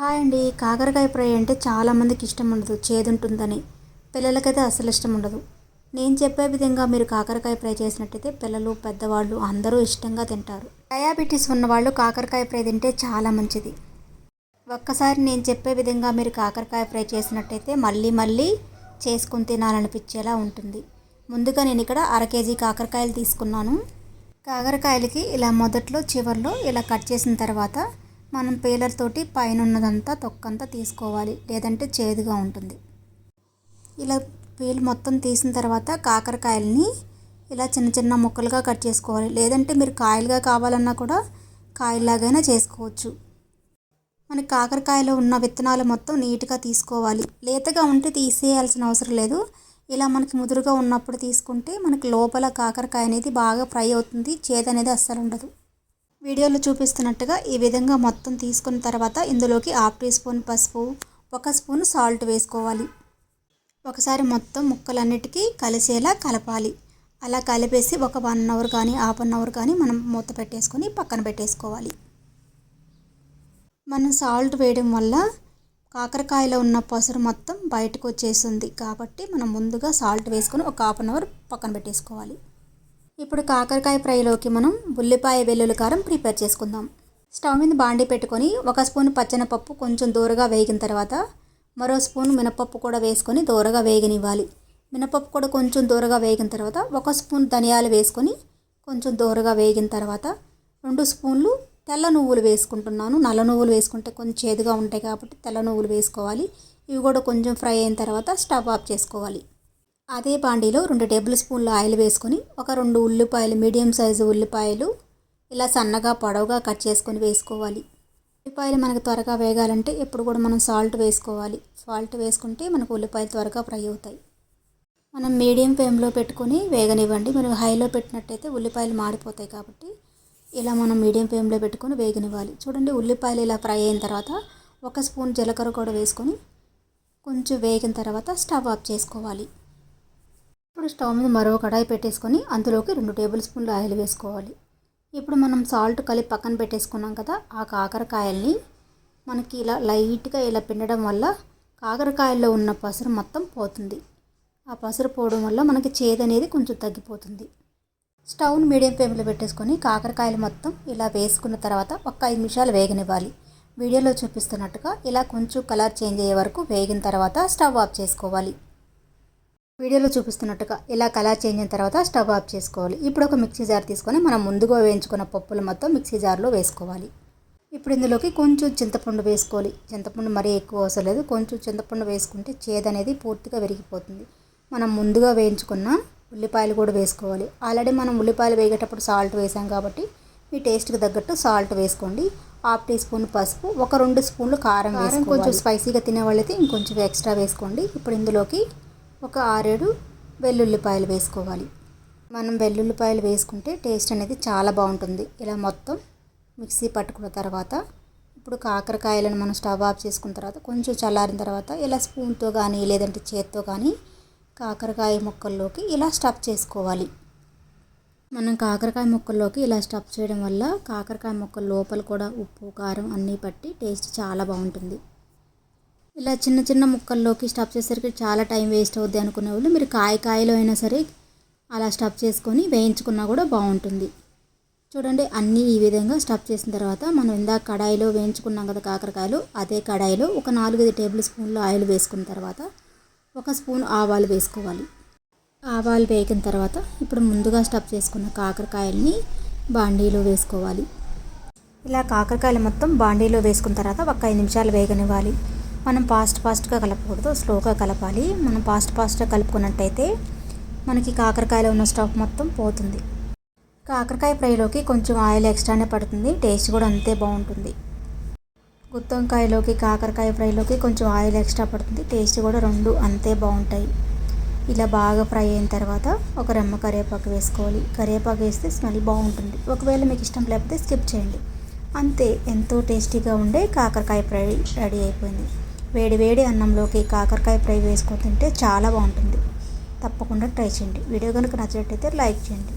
Hi అండి. కాకరకాయ fry అంటే చాలామందికి ఇష్టం ఉండదు. చేదుంటుందని. పిల్లలకైతే అసలు ఇష్టం ఉండదు. నేను చెప్పే విధంగా మీరు కాకరకాయ ఫ్రై చేసినట్టయితే పిల్లలు పెద్దవాళ్ళు అందరూ ఇష్టంగా తింటారు. డయాబెటీస్ ఉన్నవాళ్ళు కాకరకాయ ఫ్రై తింటే చాలా మంచిది. ఒక్కసారి నేను చెప్పే విధంగా మీరు కాకరకాయ ఫ్రై చేసినట్టయితే మళ్ళీ మళ్ళీ చేసుకుని తినాలనిపించేలా ఉంటుంది. ముందుగా నేను ఇక్కడ అర కేజీ కాకరకాయలు తీసుకున్నాను. కాకరకాయలకి ఇలా మొదట్లో చివరిలో ఇలా కట్ చేసిన తర్వాత మనం పేలర్ తోటి పైన ఉన్నదంతా తొక్కంతా తీసుకోవాలి లేదంటే చేదుగా ఉంటుంది. ఇలా పీల్ మొత్తం తీసిన తర్వాత కాకరకాయలని ఇలా చిన్న చిన్న ముక్కలుగా కట్ చేసుకోవాలి లేదంటే మీరు కాయలుగా కావాలన్నా కూడా కాయలాగైనా చేసుకోవచ్చు. మనకి కాకరకాయలో ఉన్న విత్తనాలు మొత్తం నీట్గా తీసుకోవాలి. లేతగా ఉంటే తీసేయాల్సిన అవసరం లేదు. ఇలా మనకి ముదురుగా ఉన్నప్పుడు తీసుకుంటే మనకి లోపల కాకరకాయ అనేది బాగా ఫ్రై అవుతుంది చేదు అనేది అస్సలు ఉండదు. వీడియోలో చూపిస్తున్నట్టుగా ఈ విధంగా మొత్తం తీసుకున్న తర్వాత ఇందులోకి హాఫ్ టీ స్పూన్ పసుపు ఒక స్పూన్ సాల్ట్ వేసుకోవాలి. ఒకసారి మొత్తం ముక్కలన్నిటికీ కలిసేలా కలపాలి. అలా కలిపేసి ఒక వన్ అవర్ కానీ హాఫ్ అన్ అవర్ కానీ మనం మూత పెట్టేసుకొని పక్కన పెట్టేసుకోవాలి. మనం సాల్ట్ వేయడం వల్ల కాకరకాయలో ఉన్న పసరు మొత్తం బయటకు వచ్చేస్తుంది కాబట్టి మనం ముందుగా సాల్ట్ వేసుకొని ఒక హాఫ్ అన్ అవర్ పక్కన పెట్టేసుకోవాలి. ఇప్పుడు కాకరకాయ ఫ్రైలోకి మనం ఉల్లిపాయ వెల్లుల్లి కారం ప్రిపేర్ చేసుకుందాం. స్టవ్ మీద బాండి పెట్టుకొని ఒక స్పూన్ పచ్చనపప్పు కొంచెం దూరగా వేగిన తర్వాత మరో స్పూన్ మినపప్పు కూడా వేసుకొని దూరగా వేగనివ్వాలి. మినపప్పు కూడా కొంచెం దూరగా వేగిన తర్వాత ఒక స్పూన్ ధనియాలు వేసుకొని కొంచెం దూరగా వేగిన తర్వాత రెండు స్పూన్లు తెల్ల నువ్వులు వేసుకుంటున్నాను. నల్ల నువ్వులు వేసుకుంటే కొంచెం చేదుగా ఉంటాయి కాబట్టి తెల్ల నువ్వులు వేసుకోవాలి. ఇవి కూడా కొంచెం ఫ్రై అయిన తర్వాత స్టవ్ ఆఫ్ చేసుకోవాలి. అదే బాండీలో రెండు టేబుల్ స్పూన్ల ఆయిల్ వేసుకొని ఒక రెండు ఉల్లిపాయలు మీడియం సైజు ఉల్లిపాయలు ఇలా సన్నగా పొడవుగా కట్ చేసుకొని వేసుకోవాలి. ఉల్లిపాయలు మనకు త్వరగా వేగాలంటే ఎప్పుడు కూడా మనం సాల్ట్ వేసుకోవాలి. సాల్ట్ వేసుకుంటే మనకు ఉల్లిపాయలు త్వరగా ఫ్రై అవుతాయి. మనం మీడియం ఫ్లేమ్లో పెట్టుకొని వేగనివ్వండి. మనం హైలో పెట్టినట్టయితే ఉల్లిపాయలు మాడిపోతాయి కాబట్టి ఇలా మనం మీడియం ఫ్లేమ్లో పెట్టుకొని వేగనివ్వాలి. చూడండి ఉల్లిపాయలు ఇలా ఫ్రై అయిన తర్వాత ఒక స్పూన్ జీలకర్ర కూడా వేసుకొని కొంచెం వేగిన తర్వాత స్టవ్ ఆఫ్ చేసుకోవాలి. ఇప్పుడు స్టవ్ మీద మరో కడాయి పెట్టేసుకొని అందులోకి రెండు టేబుల్ స్పూన్లు ఆయిల్ వేసుకోవాలి. ఇప్పుడు మనం సాల్ట్ కలిపి పక్కన పెట్టేసుకున్నాం కదా ఆ కాకరకాయల్ని మనకి ఇలా లైట్గా ఇలా పిండడం వల్ల కాకరకాయల్లో ఉన్న పసరు మొత్తం పోతుంది. ఆ పసరు పోవడం వల్ల మనకి చేదు అనేది కొంచెం తగ్గిపోతుంది. స్టవ్ని మీడియం ఫ్లేమ్లో పెట్టేసుకొని కాకరకాయలు మొత్తం ఇలా వేసుకున్న తర్వాత ఒక ఐదు నిమిషాలు వేగనివ్వాలి. వీడియోలో చూపిస్తున్నట్టుగా ఇలా కొంచెం కలర్ చేంజ్ అయ్యే వరకు వేగిన తర్వాత స్టవ్ ఆఫ్ చేసుకోవాలి. వీడియోలో చూపిస్తున్నట్టుగా ఇలా కలర్ చేంజ్ అయిన తర్వాత స్టవ్ ఆఫ్ చేసుకోవాలి. ఇప్పుడు ఒక మిక్సీ జార్ తీసుకొని మనం ముందుగా వేయించుకున్న పప్పులు మొత్తం మిక్సీ జార్లో వేసుకోవాలి. ఇప్పుడు ఇందులోకి కొంచెం చింతపండు వేసుకోవాలి. చింతపండు మరీ ఎక్కువ అవసరం లేదు. కొంచెం చింతపండు వేసుకుంటే చేదు అనేది పూర్తిగా విరిగిపోతుంది. మనం ముందుగా వేయించుకున్న ఉల్లిపాయలు కూడా వేసుకోవాలి. ఆల్రెడీ మనం ఉల్లిపాయలు వేగేటప్పుడు సాల్ట్ వేసాం కాబట్టి మీ టేస్ట్కి తగ్గట్టు సాల్ట్ వేసుకోండి. హాఫ్ టీ స్పూన్ పసుపు ఒక రెండు స్పూన్లు కారం వేసుకోవాలి. కొంచెం స్పైసీగా తినే వాళ్ళైతే ఇంకొంచెం ఎక్స్ట్రా వేసుకోండి. ఇప్పుడు ఇందులోకి ఒక ఆరేడు వెల్లుల్లిపాయలు వేసుకోవాలి. మనం వెల్లుల్లిపాయలు వేసుకుంటే టేస్ట్ అనేది చాలా బాగుంటుంది. ఇలా మొత్తం మిక్సీ పట్టుకున్న తర్వాత ఇప్పుడు కాకరకాయలను మనం స్టవ్ ఆఫ్ చేసుకున్న తర్వాత కొంచెం చల్లారిన తర్వాత ఇలా స్పూన్తో కానీ లేదంటే చేత్తో కానీ కాకరకాయ ముక్కల్లోకి ఇలా స్టఫ్ చేసుకోవాలి. మనం కాకరకాయ ముక్కల్లోకి ఇలా స్టఫ్ చేయడం వల్ల కాకరకాయ ముక్కల లోపల కూడా ఉప్పు కారం అన్నీ పట్టి టేస్ట్ చాలా బాగుంటుంది. ఇలా చిన్న చిన్న ముక్కల్లోకి స్టఫ్ చేసేసరికి చాలా టైం వేస్ట్ అవుద్ది అనుకునే వాళ్ళు మీరు కాయ కాయలో అయినా సరే అలా స్టఫ్ చేసుకొని వేయించుకున్నా కూడా బాగుంటుంది. చూడండి అన్నీ ఈ విధంగా స్టఫ్ చేసిన తర్వాత మనం ఇందాక కడాయిలో వేయించుకున్నాం కదా కాకరకాయలు అదే కడాయిలో ఒక నాలుగైదు టేబుల్ స్పూన్లు ఆయిల్ వేసుకున్న తర్వాత ఒక స్పూన్ ఆవాలు వేసుకోవాలి. ఆవాలు వేగిన తర్వాత ఇప్పుడు ముందుగా స్టఫ్ చేసుకున్న కాకరకాయల్ని బాండీలో వేసుకోవాలి. ఇలా కాకరకాయలు మొత్తం బాండీలో వేసుకున్న తర్వాత ఒక ఐదు నిమిషాలు వేగనివ్వాలి. మనం ఫాస్ట్ ఫాస్ట్గా కలపకూడదు స్లోగా కలపాలి. మనం ఫాస్ట్ ఫాస్ట్గా కలుపుకున్నట్టయితే మనకి కాకరకాయలో ఉన్న స్టఫ్ మొత్తం పోతుంది. కాకరకాయ ఫ్రైలోకి కొంచెం ఆయిల్ ఎక్స్ట్రానే పడుతుంది. టేస్ట్ కూడా అంతే బాగుంటుంది. గుత్తంకాయలోకి కాకరకాయ ఫ్రైలోకి కొంచెం ఆయిల్ ఎక్స్ట్రా పడుతుంది. టేస్ట్ కూడా రెండు అంతే బాగుంటాయి. ఇలా బాగా ఫ్రై అయిన తర్వాత ఒక రెమ్మ కరివేపాకు వేసుకోవాలి. కరివేపాకు వేస్తే స్మెల్ బాగుంటుంది. ఒకవేళ మీకు ఇష్టం లేకపోతే స్కిప్ చేయండి. అంతే ఎంతో టేస్టీగా ఉండే కాకరకాయ ఫ్రై రెడీ అయిపోయింది. వేడి వేడి అన్నంలోకి కాకరకాయ ఫ్రై వేసుకొని తింటే చాలా బాగుంటుంది. తప్పకుండా ట్రై చేయండి. వీడియో కనుక నచ్చినట్టయితే లైక్ చేయండి.